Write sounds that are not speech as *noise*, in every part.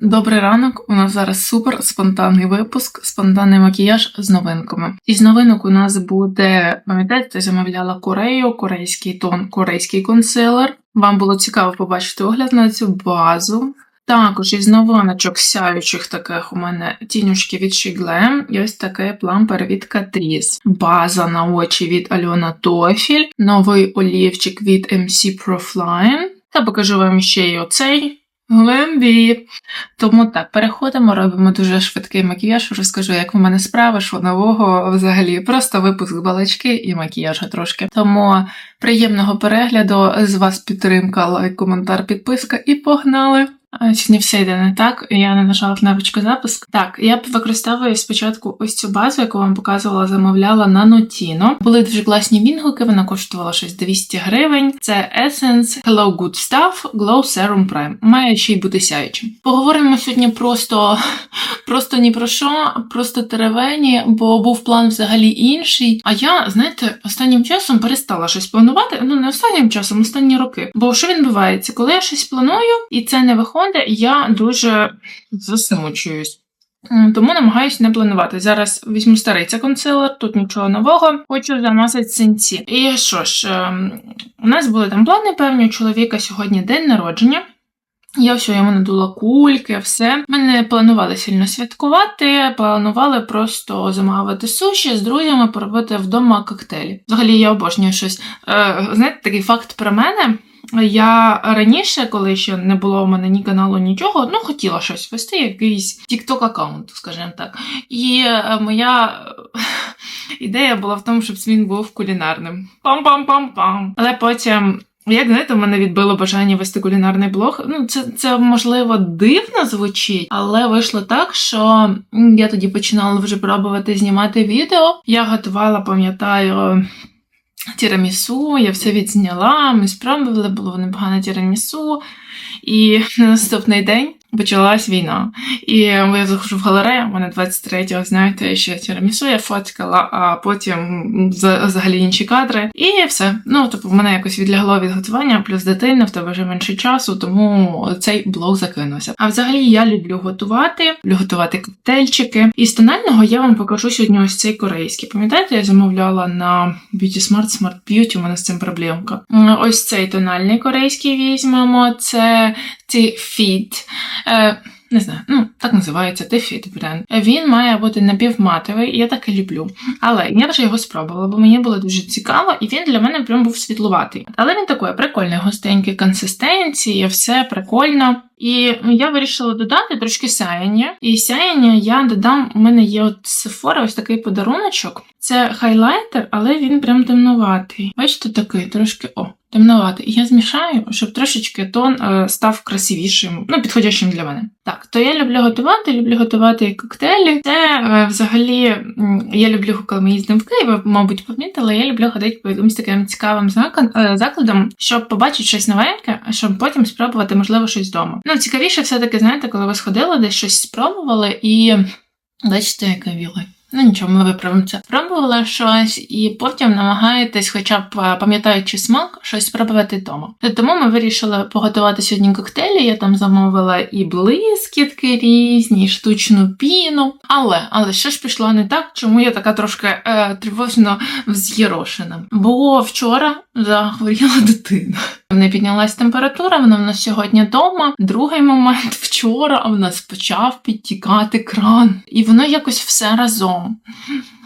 Добрий ранок. У нас зараз супер спонтанний випуск, спонтанний макіяж з новинками. Із новинок у нас буде, пам'ятаєте, замовляла Корею, корейський тон, корейський консилер. Вам було цікаво побачити огляд на цю базу. Також із новиночок сяючих таких у мене тінюшки від і ось такий плампер від Catrice. База на очі від Альона Тофіль, новий олівчик від MC Profline. Та покажу вам ще й оцей Глембі. Тому так, переходимо, робимо дуже швидкий макіяж. Розкажу, як в мене справа, що нового взагалі. Просто випуск балачки і макіяжа трошки. Тому приємного перегляду, з вас підтримка, лайк, коментар, підписка і погнали! А, Сьогодні все йде не так, я не нажала кнопочку запуск. Так, я використовую спочатку ось цю базу, яку вам показувала, замовляла на Notino. Були дуже класні відгуки, вона коштувала щось 200 гривень. Це Essence Hello Good Stuff Glow Serum Prime. Має ще й бути сяючим. Поговоримо сьогодні просто, просто ні про що, просто теревені, бо був план взагалі інший. А я, знаєте, останнім часом перестала щось планувати. Ну, не останнім часом, останні роки. Бо що відбувається? Коли я щось планую і це не виходить, я дуже засимучуюсь. Тому намагаюся не планувати. Зараз візьму старий це консилер, тут нічого нового, хочу замазати синці. І що ж, ем, у нас були там плани певні, у чоловіка сьогодні день народження. Я все йому надула кульки, все. Ми не планували сильно святкувати, планували просто замовити суші з друзями, поробити вдома коктейлі. Взагалі я обожнюю щось. Е, знаєте, такий факт про мене. Я раніше, коли ще не було в мене ні каналу, нічого, ну хотіла щось вести, якийсь TikTok аккаунт, скажімо так. І е, моя е, *laughs* ідея була в тому, щоб він був кулінарним. Пам-пам-пам-пам. Але потім. Як знаєте, в мене відбило бажання вести кулінарний блог. Ну, це, це можливо дивно звучить, але вийшло так, що я тоді починала вже пробувати знімати відео. Я готувала, пам'ятаю, тірамісу, я все відзняла, ми спробували, було непогане тірамісу. І *laughs* на наступний день почалась війна. І я заходжу в галерею, у мене 23-го, знаєте, ще тірамісу я фоткала, а потім взагалі інші кадри. І все. Ну, тобто, в мене якось відлягло від готування, плюс дитина, в тебе вже менше часу, тому цей блог закинувся. А взагалі я люблю готувати, люблю готувати коктейльчики. І з тонального я вам покажу сьогодні ось цей корейський. Пам'ятаєте, я замовляла на Beauty Smart Smart Beauty, у мене з цим проблемка. Ось цей тональний корейський візьмемо. Це Fit. Е, не знаю, ну так називається Тефіт бренд. Він має бути напівматовий, я так і люблю. Але я вже його спробувала, бо мені було дуже цікаво, і він для мене прям був світлуватий. Але він такий прикольний, густенький консистенції, все прикольно. І я вирішила додати трошки сяєння. І сяєння я додам. У мене є от Sephora ось такий подаруночок. Це хайлайтер, але він прям темноватий. Бачите, такий трошки о. Темноватий. І я змішаю, щоб трошечки тон е, став красивішим, ну, підходящим для мене. Так, то я люблю готувати, люблю готувати коктейлі. Це е, взагалі я люблю, коли ми їздимо в Київ, мабуть, помітили, я люблю ходити по якимось таким цікавим е, закладам, щоб побачити щось новеньке, щоб потім спробувати, можливо, щось вдома. Ну, цікавіше все-таки, знаєте, коли ви сходили, десь щось спробували і бачите, яка віла. Ну нічого, ми виправимо це. Пробувала щось і потім намагаєтесь, хоча б е, пам'ятаючи смак, щось спробувати вдома. Тому ми вирішили поготувати сьогодні коктейлі. Я там замовила і блискітки різні, і штучну піну. Але, але що ж пішло не так, чому я така трошки е, тривожно вз'єрошена? Бо вчора захворіла дитина. В неї піднялась температура, вона в нас сьогодні вдома. Другий момент вчора в нас почав підтікати кран, і воно якось все разом.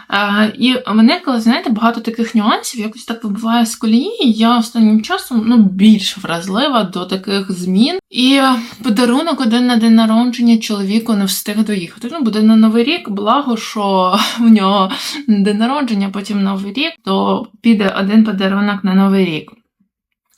А, і мене, коли знаєте, багато таких нюансів, якось так вибиває з колії. Я останнім часом ну, більш вразлива до таких змін. І подарунок один на день народження чоловіку не встиг доїхати. Ну, буде на Новий рік, благо, що в нього день народження, потім Новий рік, то піде один подарунок на Новий рік.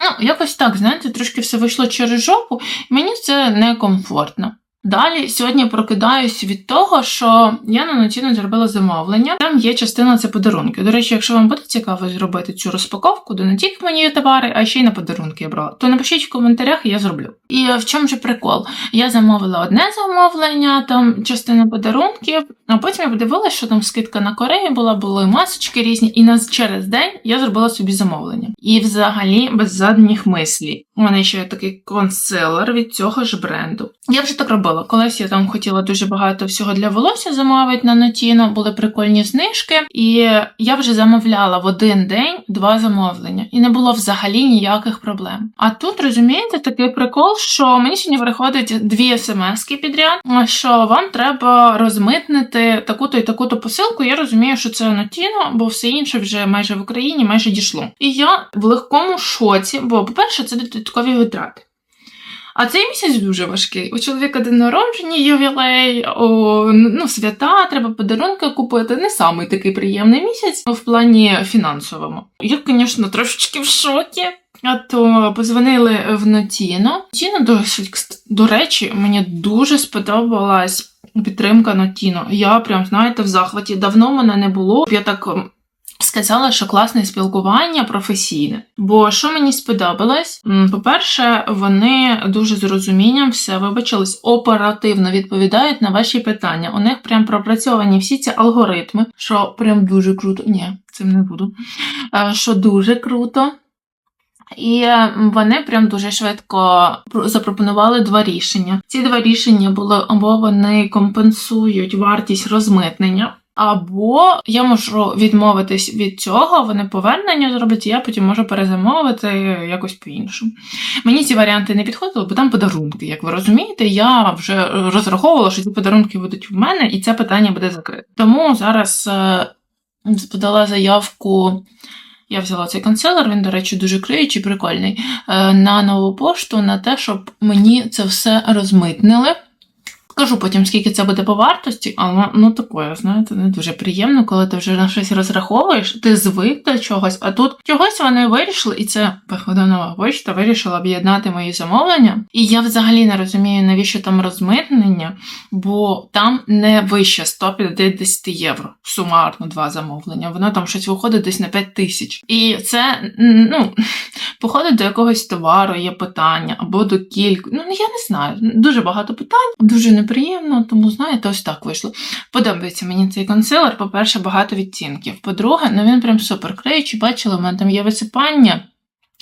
Ну, якось так, знаєте, трошки все вийшло через жопу, і мені це некомфортно. Далі сьогодні прокидаюсь від того, що я на Notino зробила замовлення. Там є частина це подарунки. До речі, якщо вам буде цікаво зробити цю розпаковку, де не тільки мені товари, а ще й на подарунки я брала, то напишіть в коментарях, я зроблю. І в чому же прикол? Я замовила одне замовлення, там частина подарунків, а потім я подивилася, що там скидка на Корею була, були масочки різні, і на через день я зробила собі замовлення. І взагалі без задніх мислів. У мене ще є такий консилер від цього ж бренду. Я вже так робила. Замовила. Колись я там хотіла дуже багато всього для волосся замовити на Нотіно, були прикольні знижки, і я вже замовляла в один день два замовлення, і не було взагалі ніяких проблем. А тут розумієте такий прикол, що мені сьогодні приходить дві смски підряд, що вам треба розмитнити таку-то і таку-то посилку. Я розумію, що це Нотіно, бо все інше вже майже в Україні майже дійшло. І я в легкому шоці, бо, по-перше, це додаткові витрати. А цей місяць дуже важкий. У чоловіка день народження, ювілей, о, ну, свята, треба подарунки купити. Не самий такий приємний місяць в плані фінансовому. Я, звісно, трошечки в шокі. А то позвонили в Нотіно. Нотіно, досить, до речі, мені дуже сподобалась підтримка Нотіно. Я прям, знаєте, в захваті. Давно мене не було. Я так сказала, що класне спілкування професійне. Бо що мені сподобалось? По-перше, вони дуже з розумінням все вибачились, оперативно відповідають на ваші питання. У них прям пропрацьовані всі ці алгоритми, що прям дуже круто. Ні, цим не буду. Е, Що дуже круто. І е, вони прям дуже швидко пр- запропонували два рішення. Ці два рішення були або вони компенсують вартість розмитнення, або я можу відмовитись від цього, вони повернення зроблять, і я потім можу перезамовити якось по-іншому. Мені ці варіанти не підходили, бо там подарунки. Як ви розумієте, я вже розраховувала, що ці подарунки будуть в мене, і це питання буде закрите. Тому зараз е, подала заявку. Я взяла цей канцелер, він, до речі, дуже криючий, прикольний, е, на нову пошту на те, щоб мені це все розмитнили. Скажу потім, скільки це буде по вартості, але ну таке, знаєте, не дуже приємно, коли ти вже на щось розраховуєш, ти звик до чогось, а тут чогось вони вирішили, і це походу нова почта вирішила об'єднати мої замовлення. І я взагалі не розумію, навіщо там розмитнення, бо там не вище 150 євро. Сумарно два замовлення. Воно там щось виходить десь на 5 тисяч. І це, ну, *laughs* походить до якогось товару, є питання, або до кілька. Ну, я не знаю. Дуже багато питань, дуже неприємно, тому знаєте, ось так вийшло. Подобається мені цей консилер. По-перше, багато відтінків. По-друге, ну він прям супер клеючий. Бачила, у мене там є висипання.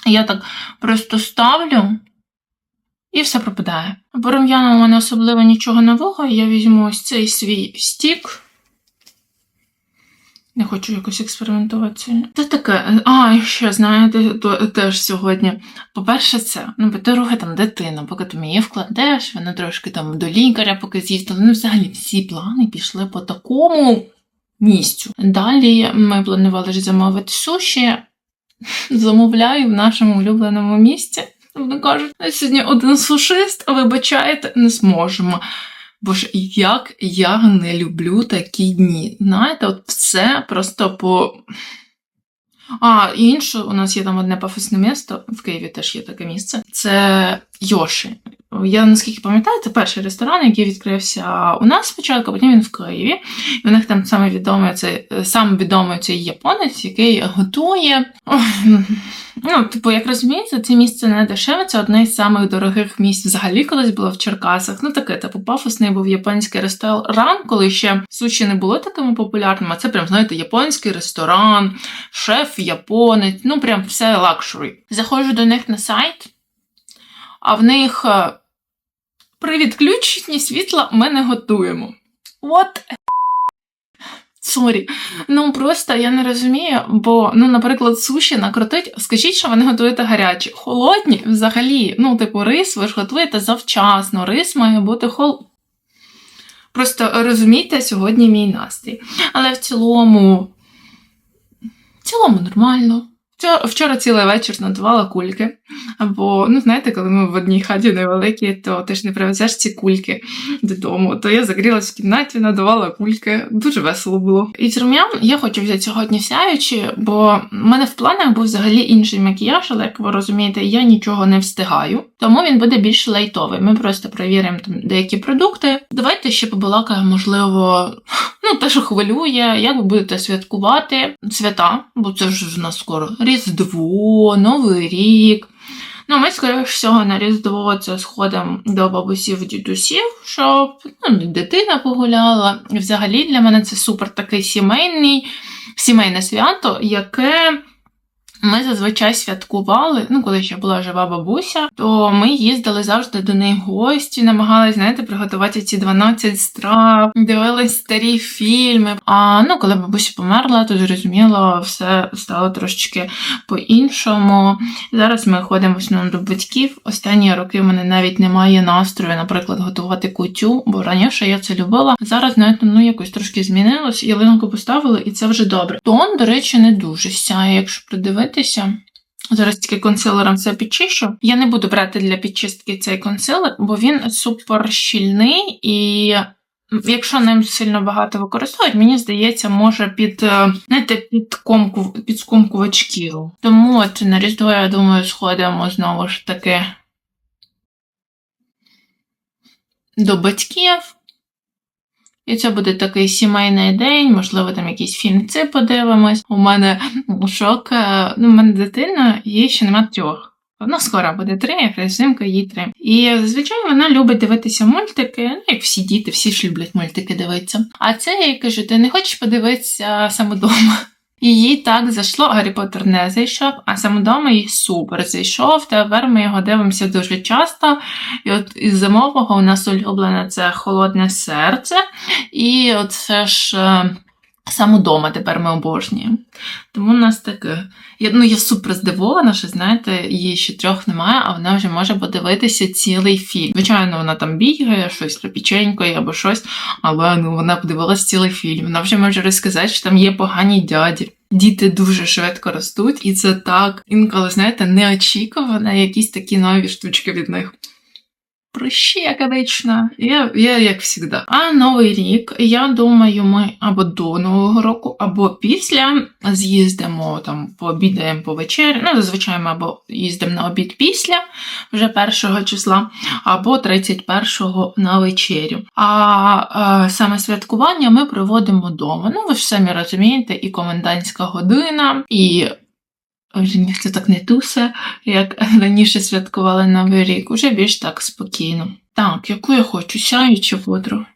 Я так просто ставлю. І все пропадає. По рум'янам у мене особливо нічого нового. Я візьму ось цей свій стік. Не хочу якось експериментувати. Це таке. А, і ще, знаєте, то, теж сьогодні. По-перше, це. Ну, по-друге, там дитина, поки ти її вкладеш, вона трошки там до лікаря поки з'їздила. Ну, взагалі, всі плани пішли по такому місцю. Далі ми планували ж замовити суші. Замовляю в нашому улюбленому місці. Вони кажуть, «А сьогодні один сушист, а вибачаєте, не зможемо. Бо ж як я не люблю такі дні. Знаєте, от все просто по. А, інше, у нас є там одне пафосне місто, в Києві теж є таке місце. Це Йоші. Я наскільки пам'ятаю, це перший ресторан, який відкрився у нас спочатку, потім він в Києві. І у них там саме відомий цей сам відомий цей японець, який готує. *laughs* Ну, типу, як розумієте, це місце не дешеве, це одне з самих дорогих місць взагалі колись було в Черкасах. Ну, таке, типу, пафосний був японський ресторан, коли ще суші не було такими популярними. А це прям, знаєте, японський ресторан, шеф японець, ну прям все лакшурі. Заходжу до них на сайт, а в них е, при відключенні світла ми не готуємо. От Сорі. Ну просто я не розумію, бо, ну, наприклад, суші накрутить, скажіть, що ви не готуєте гарячі. Холодні взагалі, ну, типу, рис ви ж готуєте завчасно, рис має бути хол. Просто розумійте сьогодні мій настрій. Але в цілому, в цілому нормально. Вчора цілий вечір надувала кульки. Бо, ну, знаєте, коли ми в одній хаті невеликій, то ти ж не привезеш ці кульки додому. То я загрілась в кімнаті, надувала кульки. Дуже весело було. І рум'ян я хочу взяти сьогодні сяючі, бо в мене в планах був взагалі інший макіяж, але як ви розумієте, я нічого не встигаю. Тому він буде більш лайтовий. Ми просто перевіримо там деякі продукти. Давайте ще побалакаємо, можливо, ну, те, що хвилює, як ви будете святкувати свята, бо це вже в нас скоро Різдво, Новий рік. Ну, ми, скоріш всього, на Різдво це сходимо до бабусів дідусів, щоб ну, дитина погуляла. І взагалі для мене це супер такий сімейний, сімейне свято, яке Ми зазвичай святкували, ну коли ще була жива бабуся, то ми їздили завжди до неї в гості, намагалися, знаєте, приготувати ці 12 страв, дивились старі фільми. А ну, коли бабуся померла, то зрозуміло, все стало трошечки по-іншому. Зараз ми ходимо в основному до батьків. Останні роки в мене навіть немає настрою, наприклад, готувати кутю, бо раніше я це любила. Зараз знаєте, ну якось трошки змінилось. Ялинку поставили, і це вже добре. Тон, до речі, не дуже сяє, якщо придивитися. Зараз тільки консилером це підчищу. Я не буду брати для підчистки цей консилер, бо він супер щільний і. Якщо ним сильно багато використовують, мені здається, може під е, знаєте, під комку, під скомкувати шкіру. Тому от на Різдво, я думаю, сходимо знову ж таки до батьків. І це буде такий сімейний день, можливо, там якісь фільмці подивимось. У мене шок. е, Ну, у мене дитина, їй ще нема трьох. Вона скоро буде три, якраз взимка їй три. І зазвичай вона любить дивитися мультики, ну як всі діти, всі ж люблять мультики дивитися. А це я кажу: ти не хочеш подивитися самодома? І їй так зайшло, Гаррі Поттер не зайшов, а самодома їй супер зайшов. Тепер ми його дивимося дуже часто. І от із зимового у нас улюблене це холодне серце. І от це ж е, саме дома тепер ми обожнюємо. Тому у нас таке. Я, ну, я супер здивована, що знаєте, її ще трьох немає, а вона вже може подивитися цілий фільм. Звичайно, вона там бігає, щось печенькою або щось, але ну, вона подивилась цілий фільм. Вона вже може розказати, що там є погані дяді. Діти дуже швидко ростуть, і це так інколи, знаєте, неочікувано якісь такі нові штучки від них. Прощека вічна. Я, я як завжди. А новий рік, я думаю, ми або до Нового року, або після з'їздимо там, пообідаємо по вечері. Ну, зазвичай ми або їздимо на обід після вже першого числа, або 31-го на вечерю. А, е, саме святкування ми проводимо вдома. Ну, ви ж самі розумієте, і комендантська година, і вже ніхто так не тусе, як раніше святкували Новий рік, уже більш так спокійно. Так, яку я хочу, сяючу пудру.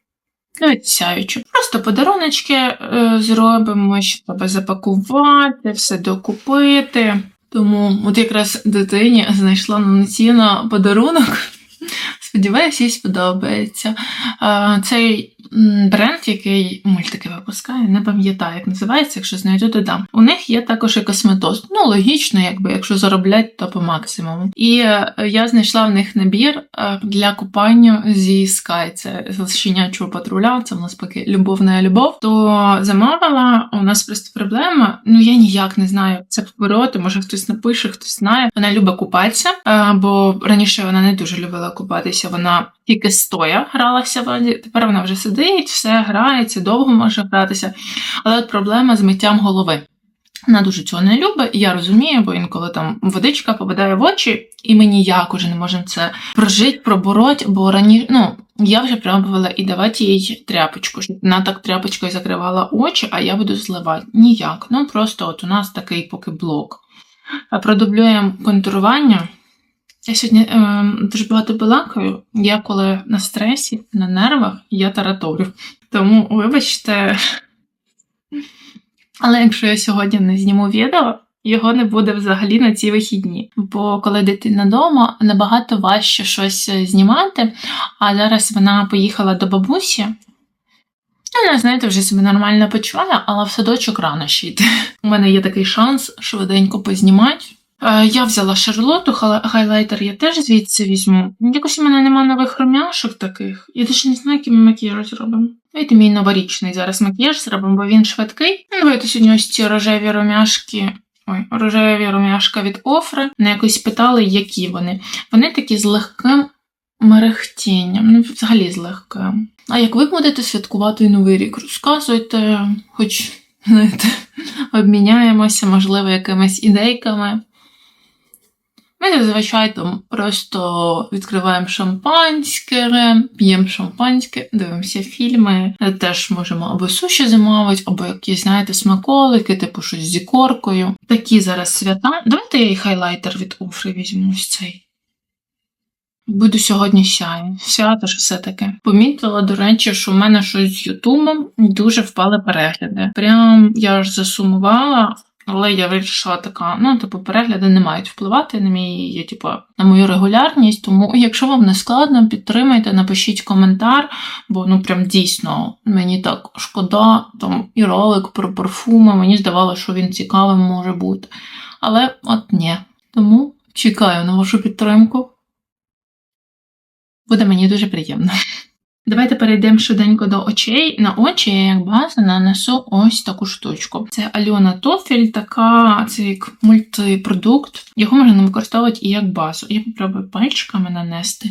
Давайте сяючу. Просто подаруночки е, зробимо, щоб треба запакувати, все докупити. Тому от якраз дитині знайшла повноцінно подарунок. *laughs* Сподіваюся, їй сподобається. Е, Цей бренд, який мультики випускає, не пам'ятаю, як називається, якщо знайду, додам. У них є також і косметоз. Ну, логічно, якби, якщо зароблять, то по максимуму. І е, я знайшла в них набір е, для купання зі Sky. Це з щенячого патруля, це в нас поки любовна любов. То замовила, у нас просто проблема. Ну я ніяк не знаю, це побороти. Може хтось напише, хтось знає. Вона любить купатися, е, бо раніше вона не дуже любила купатися. Вона тільки стоя гралася. Тепер вона вже сидить, все грається, довго може гратися. Але от проблема з миттям голови. Вона дуже цього не любить, я розумію, бо інколи там водичка попадає в очі, і ми ніяк уже не можемо це прожити, пробороть, бо раніше, ну, я вже пробувала і давати їй тряпочку, щоб вона так тряпочкою закривала очі, а я буду зливати. Ніяк. Ну просто от у нас такий поки блок. Продублюємо контурування. Я сьогодні е, дуже багато балакаю. Я коли на стресі, на нервах, я тараторю. Тому, вибачте. Але якщо я сьогодні не зніму відео, його не буде взагалі на ці вихідні. Бо коли дитина вдома, набагато важче щось е, знімати. А зараз вона поїхала до бабусі. Ну, Вона, знаєте, вже себе нормально почуває, але в садочок рано ще йти. У мене є такий шанс швиденько познімати. Е, Я взяла шарлоту, хайлайтер я теж звідси візьму. Якось у мене нема нових румяшок таких. Я теж не знаю, який ми макіяж зробимо. Давайте мій новорічний зараз макіяж зробимо, бо він швидкий. Ну, Давайте сьогодні ось ці рожеві румяшки. Ой, рожеві румяшка від Офри. На якось питали, які вони. Вони такі з легким мерехтінням. Ну, взагалі з легким. А як ви будете святкувати новий рік? Розказуйте, хоч знаєте, обміняємося, можливо, якимись ідейками. Ми зазвичай там просто відкриваємо шампанське, п'ємо шампанське, дивимося фільми. Теж можемо або суші замовити, або якісь, знаєте, смаколики, типу щось з ікоркою. Такі зараз свята. Давайте я і хайлайтер від Уфри візьму ось цей. Буду сьогодні сяю. Свято ж все таке. Помітила, до речі, що в мене щось з Ютубом дуже впали перегляди. Прям я аж засумувала. Але я вирішила така, ну, типу, перегляди не мають впливати на мій, типу, на мою регулярність. Тому, якщо вам не складно, підтримайте, напишіть коментар, бо ну прям дійсно мені так шкода. Там і ролик про парфуми. Мені здавалося, що він цікавим може бути. Але от ні. Тому чекаю на вашу підтримку. Буде мені дуже приємно. Давайте перейдемо швиденько до очей. На очі я як базу нанесу ось таку штучку. Це Альона Тофель, така це як мультипродукт. Його можна використовувати і як базу. Я попробую пальчиками нанести.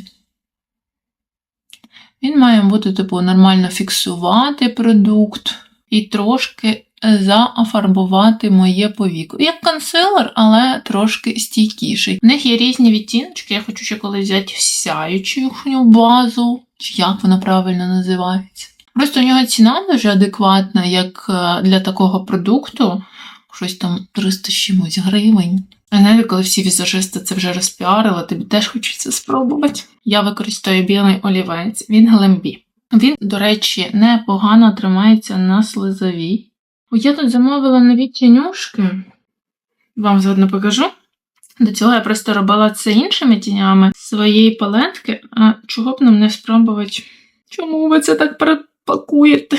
Він має бути, типу, нормально фіксувати продукт і трошки зафарбувати моє повіко. Як консилер, але трошки стійкіший. В них є різні відтіночки, я хочу ще колись взяти сяючу їхню базу, чи як вона правильно називається. Просто у нього ціна дуже адекватна, як е, для такого продукту. Щось там 300 з чимось гривень. А навіть коли всі візажисти це вже розпіарили, тобі теж хочеться спробувати. Я використовую білий олівець, він глембі. Він, до речі, непогано тримається на слизовій. Я тут замовила нові тінюшки. Вам заодно покажу. До цього я просто робила це іншими тінями своєї палетки, а чого б нам не спробувати? Чому ви це так перепакуєте?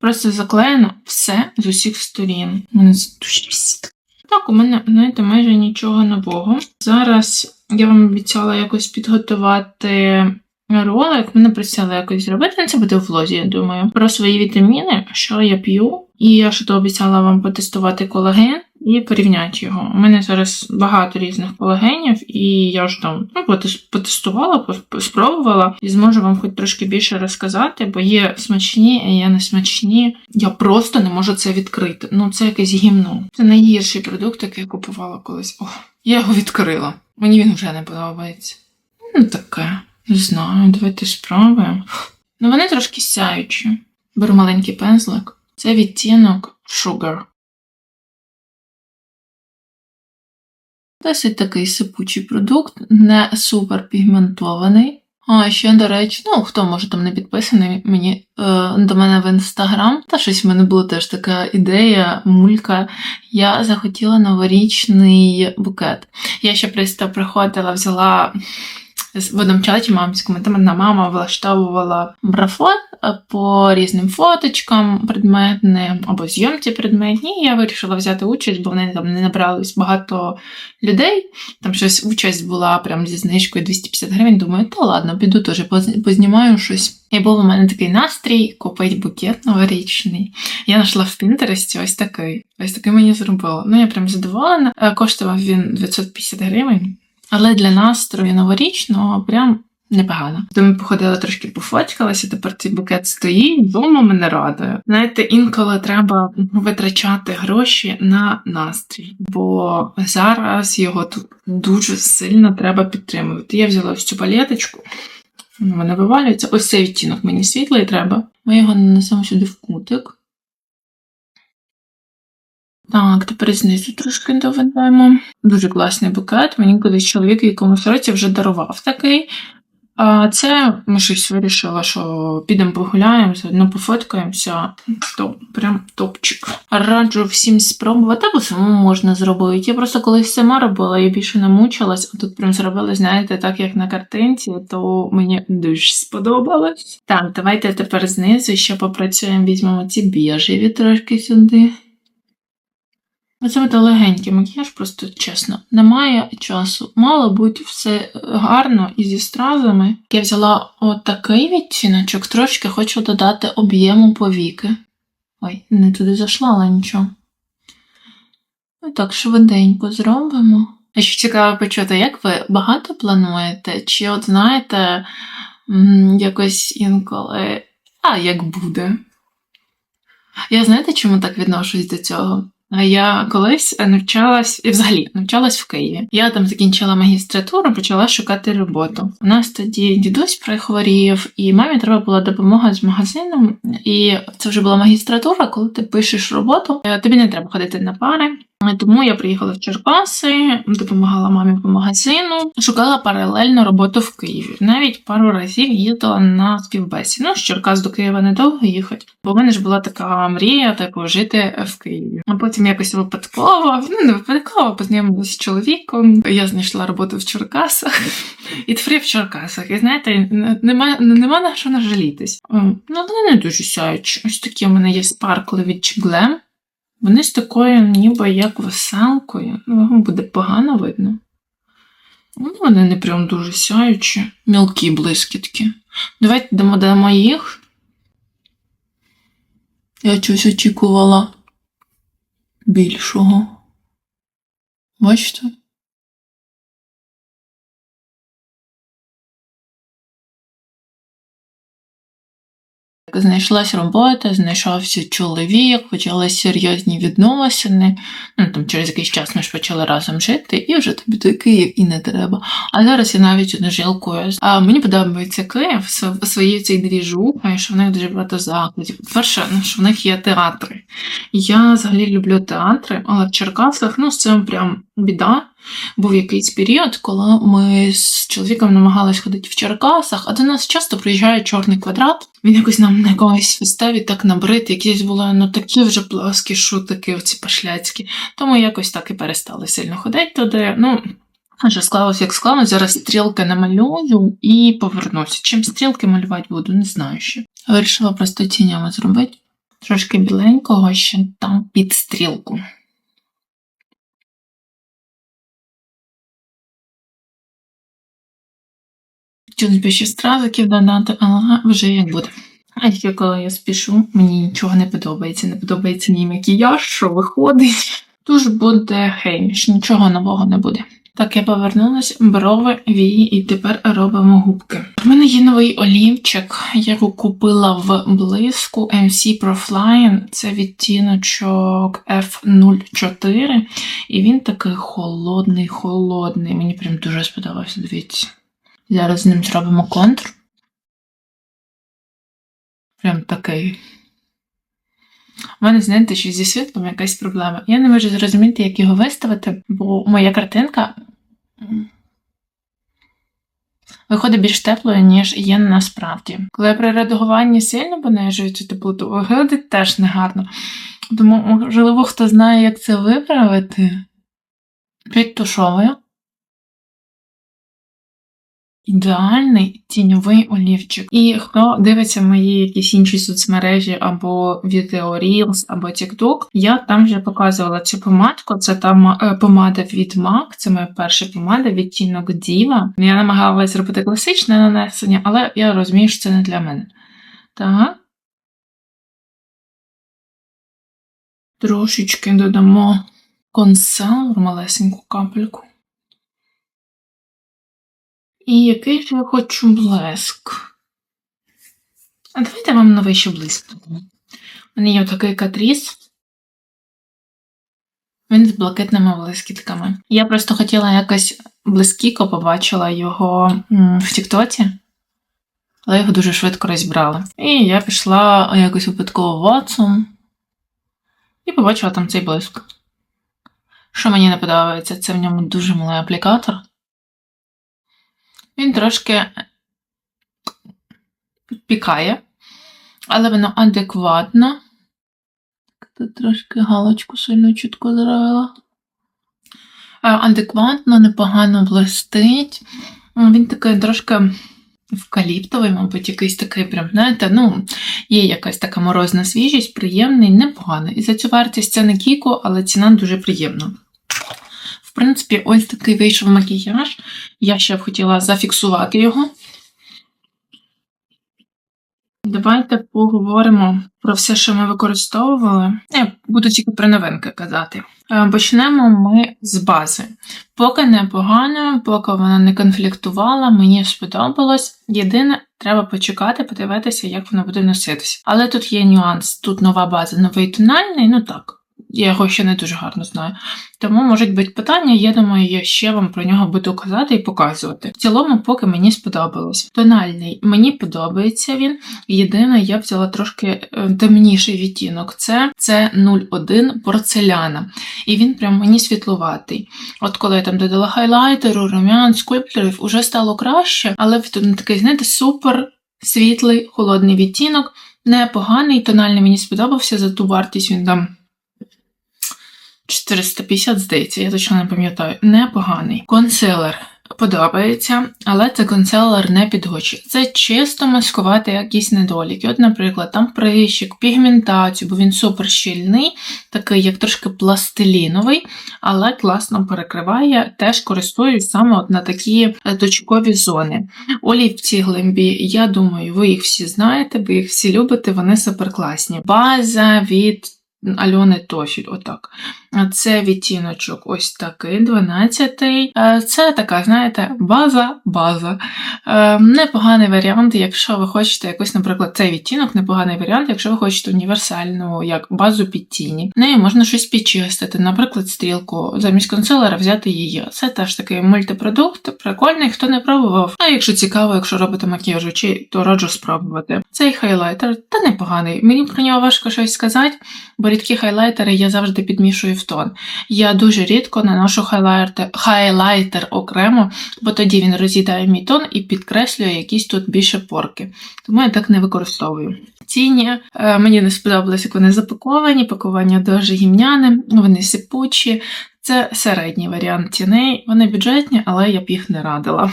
Просто заклеєно все з усіх сторін. Мене це. Так, у мене, знаєте, майже нічого нового. Зараз я вам обіцяла якось підготувати ролик. Мене просили якось зробити. Це буде в влозі, я думаю. Про свої вітаміни, що я п'ю. І я ще то обіцяла вам потестувати колаген і порівняти його. У мене зараз багато різних колагенів, і я ж там ну, потестувала, спробувала і зможу вам хоч трошки більше розказати, бо є смачні, а є не смачні. Я просто не можу це відкрити. Ну, це якесь гімно. Це найгірший продукт, який я купувала колись. О, я його відкрила. Мені він вже не подобається. Ну, таке. Не знаю, давайте спробуємо. Ну, вони трошки сяючі. Беру маленький пензлик. Це відтінок Sugar. Досить такий сипучий продукт, не супер пігментований. А ще, до речі, ну хто може там не підписаний мені е, до мене в інстаграм, та щось в мене була теж така ідея, мулька. Я захотіла новорічний букет. Я ще просто приходила, взяла в одному чаті мамському, там одна мама влаштовувала марафон е, по різним фоточкам предметним або зйомці предметні. І я вирішила взяти участь, бо вони там не набрались багато людей. Там щось участь була прям зі знижкою 250 гривень. Думаю, та ладно, піду теж познімаю щось. І був у мене такий настрій купити букет новорічний. Я знайшла в Пінтересті ось такий. Ось такий мені зробила. Ну, я прям задоволена. Е, Коштував він 950 гривень. Але для настрою новорічного прям непогано. То ми походили трошки пофоткалися, тепер цей букет стоїть, вдома мене радує. Знаєте, інколи треба витрачати гроші на настрій, бо зараз його тут дуже сильно треба підтримувати. Я взяла ось цю палеточку, вона вивалюється. Ось цей відтінок мені світлий треба. Ми його нанесемо сюди в кутик. Так, тепер знизу трошки доведемо. Дуже класний букет. Мені колись чоловік якомусь році вже дарував такий. А це ми щось вирішили, що підемо погуляємо, заодно пофоткаємося. То прям топчик. Раджу всім спробувати, або самому можна зробити. Я просто колись сама робила, я більше не мучилась, а тут прям зробили, знаєте, так як на картинці, то мені дуже сподобалось. Так, давайте тепер знизу ще попрацюємо, візьмемо ці біжеві трошки сюди. Оце буде легенький макіяж, просто чесно. Немає часу. Мало бути все гарно і зі стразами. Я взяла отакий відтіночок, трошки хочу додати об'єму повіки. Ой, не туди зайшла, але нічого. Ну так, швиденько зробимо. А ще цікаво почути, як ви багато плануєте? Чи от знаєте, якось інколи. А як буде? Я знаєте, чому так відношусь до цього? Я колись навчалась, і взагалі навчалась в Києві. Я там закінчила магістратуру, почала шукати роботу. У нас тоді дідусь прихворів, і мамі треба була допомога з магазином. І це вже була магістратура, коли ти пишеш роботу, е, тобі не треба ходити на пари. Тому я приїхала в Черкаси, допомагала мамі по магазину, шукала паралельно роботу в Києві. Навіть пару разів їздила на співбесіду. Ну, з Черкас до Києва недовго їхати, бо в мене ж була така мрія, типу, жити в Києві. А потім якось випадково, ну не випадково, познайомилася з чоловіком. Я знайшла роботу в Черкасах *laughs* і тепер в Черкасах. І знаєте, нема, нема на що нажалітись. Ну, вони не дуже сяючі. Ось такі у мене є спаркли від Чіглем. Вони з такою, ніби як веселкою. Ну, вам буде погано видно. Ну, вони не прям дуже сяючі, мілкі блискітки. Давайте дамо дамо їх. Я чогось очікувала більшого. Бачите? Знайшлась робота, знайшовся чоловік, почали серйозні відносини. Ну там через якийсь час ми ж почали разом жити, і вже тобі той Київ і не треба. А зараз я навіть не жалкую. А мені подобається Київ своєю цей двіжухою, що в них дуже багато закладів. Перше, ну, що в них є театри. Я взагалі люблю театри, але в Черкасах ну це прям біда. Був якийсь період, коли ми з чоловіком намагались ходити в Черкасах, а до нас часто приїжджає чорний квадрат. Він якось нам на якогось виставі так набрит, якісь були ну такі вже плоскі шутики, оці пашляцькі. Тому якось так і перестали сильно ходити туди. Ну, вже склалося, як склалося. Зараз стрілки намалюю і повернуся. Чим стрілки малювати буду, не знаю ще. Вирішила просто тінями зробити. Трошки біленького ще там під стрілку. Хотілося б ще стразиків додати, але вже як буде. А тільки коли я спішу, мені нічого не подобається. Не подобається мій макіяж, що виходить. Тож буде хейміш, нічого нового не буде. Так, я повернулася, брови, вії, і тепер робимо губки. У мене є новий олівчик, я його купила в блиску MC Profline. Це відтіночок F04. І він такий холодний, холодний. Мені прям дуже сподобався, дивіться. Зараз з ним зробимо контур. Прям такий. У мене, знаєте, що зі світлом якась проблема. Я не можу зрозуміти, як його виставити, бо моя картинка виходить більш теплою, ніж є насправді. Коли я при редагуванні сильно понижую цю теплоту, виходить теж негарно. Тому, можливо, хто знає, як це виправити, підтушовую. Ідеальний тіньовий олівчик. І хто дивиться мої якісь інші соцмережі або відео Reels, або TikTok, я там вже показувала цю помадку. Це там е, помада від MAC, це моя перша помада, відтінок Diva. Я намагалася зробити класичне нанесення, але я розумію, що це не для мене. Так. Трошечки додамо консилер, малесеньку капельку. І який ж я хочу блеск. А давайте вам новий ще блиск. У мене є такий катріс. Він з блакитними блискітками. Я просто хотіла якось блискіко побачила його в Тіктоці, але його дуже швидко розібрали. І я пішла якось випадково в Watson і побачила там цей блиск. Що мені не подобається, це в ньому дуже малий аплікатор. Він трошки підпікає, але воно адекватно. Тут трошки галочку сильно чітко зробила. Адекватно, непогано блистить. Він такий трошки евкаліптовий, мабуть, якийсь такий прям, знаєте, ну, є якась така морозна свіжість, приємний, непоганий. І за цю вартість це не кіко, але ціна дуже приємна. В принципі, ось такий вийшов макіяж. Я ще б хотіла зафіксувати його. Давайте поговоримо про все, що ми використовували. Я буду тільки про новинки казати. Е, почнемо ми з бази. Поки непогано, поки вона не конфліктувала, мені сподобалось. Єдине, треба почекати, подивитися, як вона буде носитися. Але тут є нюанс: тут нова база, новий тональний, ну так я його ще не дуже гарно знаю. Тому можуть бути питання, я думаю, я ще вам про нього буду казати і показувати. В цілому, поки мені сподобалось. Тональний мені подобається він. Єдине, я взяла трошки е, темніший відтінок. Це, це 01 порцеляна. І він прям мені світлуватий. От коли я там додала хайлайтеру, румян, скульпторів, уже стало краще, але тут такий, знаєте, супер світлий, холодний відтінок. Непоганий, тональний мені сподобався за ту вартість він там 450, здається, я точно не пам'ятаю. Непоганий. Консилер подобається, але це консилер не під. Це чисто маскувати якісь недоліки. От, наприклад, там прищик, пігментацію, бо він супер щільний, такий як трошки пластиліновий, але класно перекриває. Теж користуюсь саме от на такі е, точкові зони. Олівці глимбі, я думаю, ви їх всі знаєте, ви їх всі любите, вони суперкласні. База від Альони Тофіль, отак. Це відтіночок ось такий, 12-й. Е, Це така, знаєте, база-база. Е, Непоганий варіант, якщо ви хочете якось, наприклад, цей відтінок, непоганий варіант, якщо ви хочете універсальну як базу під тіні. Нею можна щось підчистити, наприклад, стрілку, замість консилера взяти її. Це теж такий мультипродукт, прикольний, хто не пробував. А якщо цікаво, якщо робите макіяж очей, то раджу спробувати. Цей хайлайтер та непоганий. Мені про нього важко щось сказати, бо рідкі хайлайтери я завжди підмішую в тон. Я дуже рідко наношу хайлайтер, хайлайтер окремо, бо тоді він роз'їдає мій тон і підкреслює якісь тут більше порки. Тому я так не використовую. Тіні е, мені не сподобалось, як вони запаковані, пакування дуже гімняне, вони сипучі. Це середній варіант тіней. Вони бюджетні, але я б їх не радила.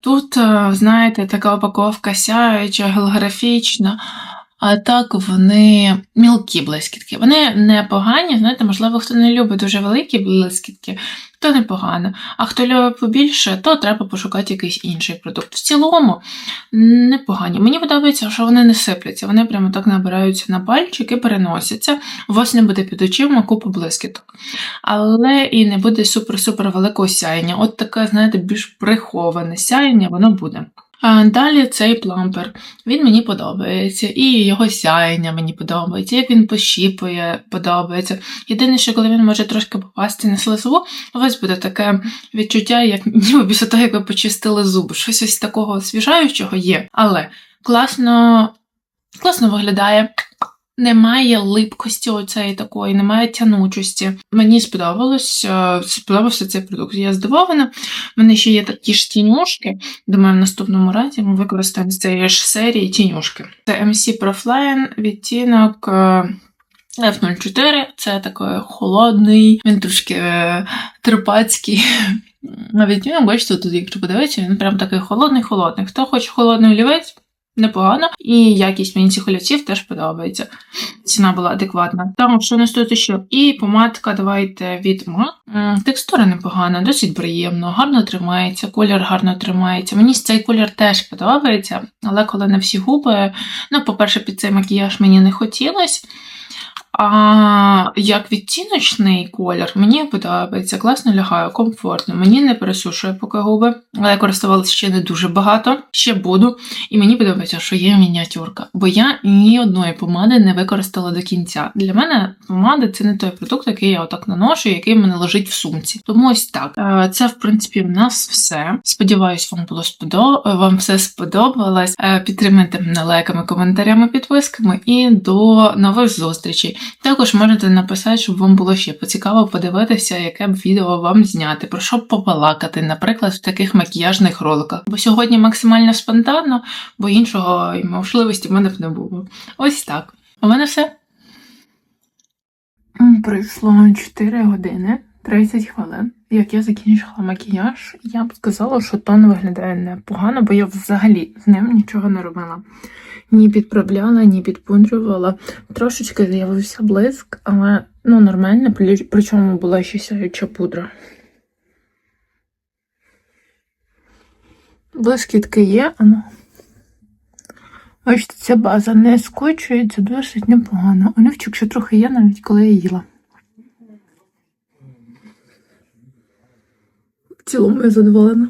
Тут, е, знаєте, така упаковка сяюча, голографічна. А так вони мілкі блискітки. Вони непогані, знаєте, можливо, хто не любить дуже великі блискітки, то непогано. А хто любить побільше, то треба пошукати якийсь інший продукт. В цілому непогані. Мені подобається, що вони не сипляться, вони прямо так набираються на пальчик і переносяться. У вас не буде під очима купу блискіток. Але і не буде супер-супер великого сяєння. От таке, знаєте, більш приховане сяєння, воно буде. Далі цей плампер. Він мені подобається, і його сяєння мені подобається, як він пощіпує, подобається. Єдине, що коли він може трошки попасти на слизову, у вас буде таке відчуття, як *laughs* ніби після того, як ви почистили зуби. Щось ось такого освіжаючого є. Але класно, класно виглядає. Немає липкості оцеї такої, немає тянучості. Мені сподобалось, е, сподобався цей продукт. Я здивована. У мене ще є такі ж тінюшки. Думаю, в наступному разі ми використаємо з цієї ж серії тінюшки. Це MC Profline, відтінок. е, F04 це такий холодний, він трошки е, терпацький. А відтінок, бачите, тут, якщо подивитися, він прям такий холодний-холодний. Хто хоче холодний олівець, непогано. І якість мені цих олівців теж подобається. Ціна була адекватна. Там що не тут ще? І помадка, давайте від МАК. Текстура непогана, досить приємно, гарно тримається, колір гарно тримається. Мені цей колір теж подобається, але коли на всі губи, ну, по-перше, під цей макіяж мені не хотілося. А як відтіночний колір, мені подобається, класно лягає, комфортно. Мені не пересушує поки губи, але я користувалася ще не дуже багато, ще буду. І мені подобається, що є мініатюрка, бо я ні одної помади не використала до кінця. Для мене помада це не той продукт, який я отак наношу, який мене лежить в сумці. Тому ось так. Е, Це, в принципі, в нас все. Сподіваюсь, вам було сподоб... вам все сподобалось. Е, Підтримайте мене лайками, коментарями, підписками і до нових зустрічей. Також можете написати, щоб вам було ще поцікаво подивитися, яке б відео вам зняти, про що б побалакати, наприклад, в таких макіяжних роликах. Бо сьогодні максимально спонтанно, бо іншого можливості в мене б не було. Ось так. У мене все. Пройшло 4 години 30 хвилин. Як я закінчила макіяж, я б сказала, що тон виглядає непогано, бо я взагалі з ним нічого не робила. Ні підправляла, ні підпудрювала. Трошечки з'явився блиск, але ну нормально, причому була ще сяюча пудра. Блискітки є, ну. Бачите, ця база не скочується досить непогано. Оливчик ще трохи є, навіть коли я їла. В цілому я задоволена.